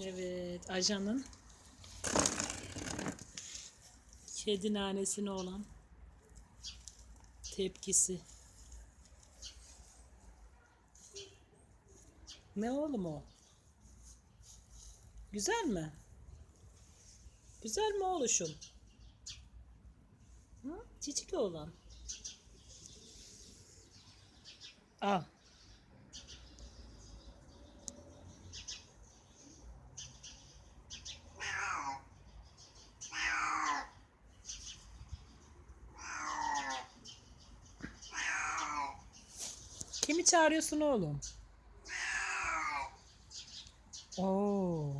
Evet, ajanın kedi nanesine olan tepkisi. Ne oğlum o? Güzel mi? Güzel mi oğluşum? Hı? Çiçik oğlan. Al. Kimi çağırıyorsun oğlum? Oo.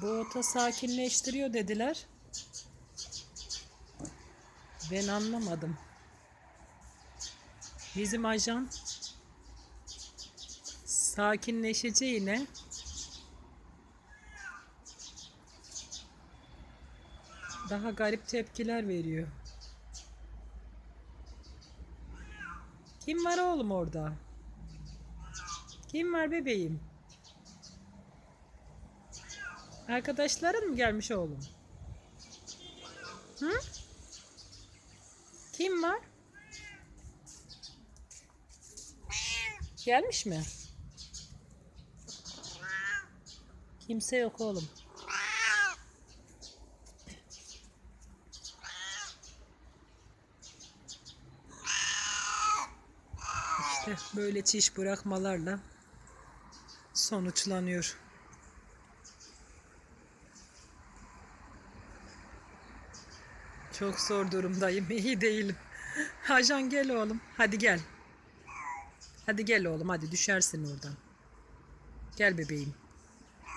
Bu ota sakinleştiriyor dediler. Ben anlamadım. Bizim ajan sakinleşeceğine daha garip tepkiler veriyor. Kim var oğlum orada? Kim var bebeğim? Arkadaşların mı gelmiş oğlum? Hı? Kim var? Gelmiş mi? Kimse yok oğlum. İşte böyle çiş bırakmalarla sonuçlanıyor. Çok zor durumdayım. iyi değilim. Ajan gel oğlum. Hadi gel. Hadi gel oğlum. Hadi düşersin oradan. Gel bebeğim.